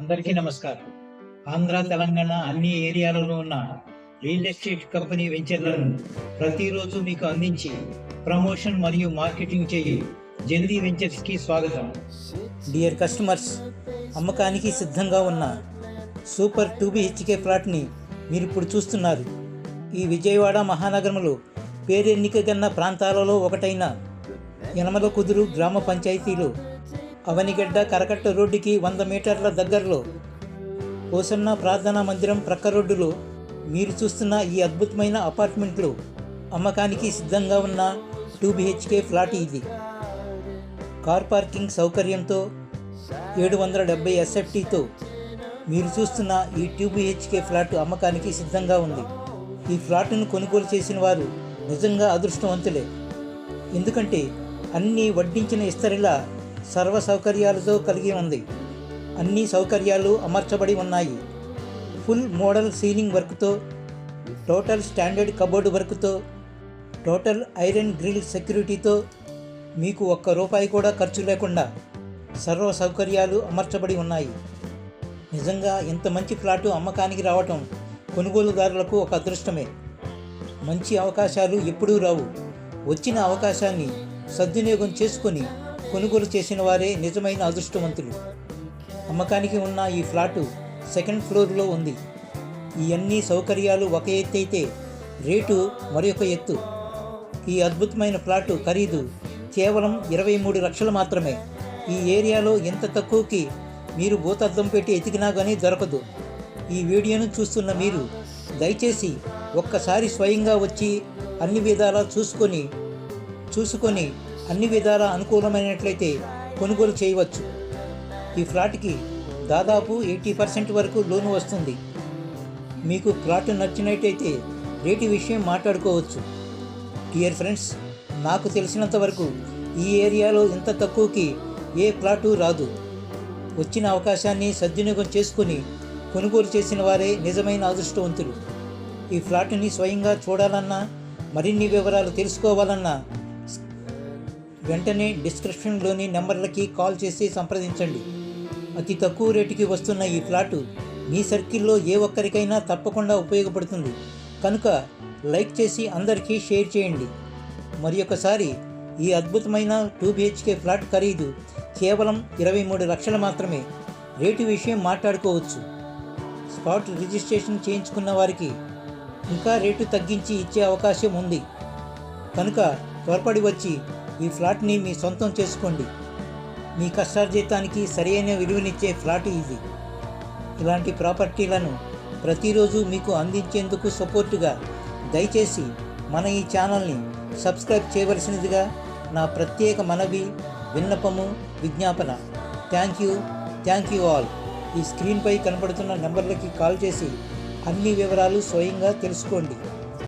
అందరికీ నమస్కారం. ఆంధ్ర తెలంగాణ అన్ని ఏరియాలలో ఉన్న రియల్ ఎస్టేట్ కంపెనీ వెంచర్లను ప్రతిరోజు మీకు అందించి ప్రమోషన్ మరియు మార్కెటింగ్ చేయి. జల్దీ వెంచర్స్కి స్వాగతం. డియర్ కస్టమర్స్ అమ్మకానికి సిద్ధంగా ఉన్న సూపర్ టూ బిహెచ్కే ఫ్లాట్ని మీరు ఇప్పుడు చూస్తున్నారు. ఈ విజయవాడ మహానగరంలో పేరెన్నికగన్న ప్రాంతాలలో ఒకటైన యనమల కుదురు గ్రామ పంచాయతీలో అవనిగడ్డ కరకట్ట రోడ్డుకి వంద మీటర్ల దగ్గరలో కోసన్న ప్రార్థనా మందిరం ప్రక్క రోడ్డులో మీరు చూస్తున్న ఈ అద్భుతమైన అపార్ట్మెంట్లో అమ్మకానికి సిద్ధంగా ఉన్న టూ బిహెచ్కే ఫ్లాట్ ఇది. కార్ పార్కింగ్ సౌకర్యంతో ఏడు వందల డెబ్బై ఎస్ఎఫ్టీతో మీరు చూస్తున్న ఈ టూ బిహెచ్కే ఫ్లాట్ అమ్మకానికి సిద్ధంగా ఉంది. ఈ ఫ్లాట్ను కొనుగోలు చేసిన వారు నిజంగా అదృష్టవంతులే. ఎందుకంటే అన్నీ వడ్డించిన ఇస్తరిలా సర్వ సౌకర్యాలతో కలిగి ఉంది. అన్ని సౌకర్యాలు అమర్చబడి ఉన్నాయి. ఫుల్ మోడల్ సీలింగ్ వర్క్తో టోటల్ స్టాండర్డ్ కబోర్డ్ వర్క్తో టోటల్ ఐరన్ గ్రిల్ సెక్యూరిటీతో మీకు ఒక్క రూపాయి కూడా ఖర్చు లేకుండా సర్వ సౌకర్యాలు అమర్చబడి ఉన్నాయి. నిజంగా ఇంత మంచి ఫ్లాటు అమ్మకానికి రావటం కొనుగోలుదారులకు ఒక అదృష్టమే. మంచి అవకాశాలు ఎప్పుడూ రావు. వచ్చిన అవకాశాన్ని సద్వినియోగం చేసుకొని కొనుగోలు చేసిన వారే నిజమైన అదృష్టవంతులు. అమ్మకానికి ఉన్న ఈ ఫ్లాటు సెకండ్ ఫ్లోర్లో ఉంది. ఈ అన్ని సౌకర్యాలు ఒక ఎత్తు అయితే రేటు మరొక ఎత్తు. ఈ అద్భుతమైన ఫ్లాటు ఖరీదు కేవలం ఇరవై మూడు లక్షలు మాత్రమే. ఈ ఏరియాలో ఎంత తక్కువకి మీరు భూతద్దం పెట్టి ఎతికినా కానీ దొరకదు. ఈ వీడియోను చూస్తున్న మీరు దయచేసి ఒక్కసారి స్వయంగా వచ్చి అన్ని విధాలా చూసుకొని చూసుకొని అన్ని విధాల అనుకూలమైనట్లయితే కొనుగోలు చేయవచ్చు. ఈ ఫ్లాట్కి దాదాపు ఎయిటీ పర్సెంట్ వరకు లోను వస్తుంది. మీకు ప్లాట్ నచ్చినట్టయితే రేటు విషయం మాట్లాడుకోవచ్చు. డియర్ ఫ్రెండ్స్ నాకు తెలిసినంత వరకు ఈ ఏరియాలో ఇంత తక్కువకి ఏ ప్లాటు రాదు. వచ్చిన అవకాశాన్ని సద్వినియోగం చేసుకుని కొనుగోలు చేసిన వారే నిజమైన అదృష్టవంతులు. ఈ ఫ్లాట్ని స్వయంగా చూడాలన్నా మరిన్ని వివరాలు తెలుసుకోవాలన్నా వెంటనే డిస్క్రిప్షన్లోని నెంబర్లకి కాల్ చేసి సంప్రదించండి. అతి తక్కువ రేటుకి వస్తున్న ఈ ఫ్లాటు మీ సర్కిల్లో ఏ ఒక్కరికైనా తప్పకుండా ఉపయోగపడుతుంది. కనుక లైక్ చేసి అందరికీ షేర్ చేయండి. మరి ఒకసారి ఈ అద్భుతమైన టూ బిహెచ్కే ఫ్లాట్ ఖరీదు కేవలం ఇరవై మూడు లక్షలు మాత్రమే. రేటు విషయం మాట్లాడుకోవచ్చు. స్పాట్ రిజిస్ట్రేషన్ చేయించుకున్న వారికి ఇంకా రేటు తగ్గించి ఇచ్చే అవకాశం ఉంది. కనుక త్వరపడి వచ్చి ఈ ఫ్లాట్ని మీ సొంతం చేసుకోండి. మీ కష్టార్జితానికి సరైన విలువనిచ్చే ఫ్లాట్ ఇది. ఇలాంటి ప్రాపర్టీలను ప్రతిరోజు మీకు అందించేందుకు సపోర్టుగా దయచేసి మన ఈ ఛానల్ని సబ్స్క్రైబ్ చేయవలసినదిగా నా ప్రత్యేక మనవి విన్నపము విజ్ఞాపన. Thank you thank you all. ఈ స్క్రీన్పై కనబడుతున్న నెంబర్లకి కాల్ చేసి అన్ని వివరాలు స్వయంగా తెలుసుకోండి.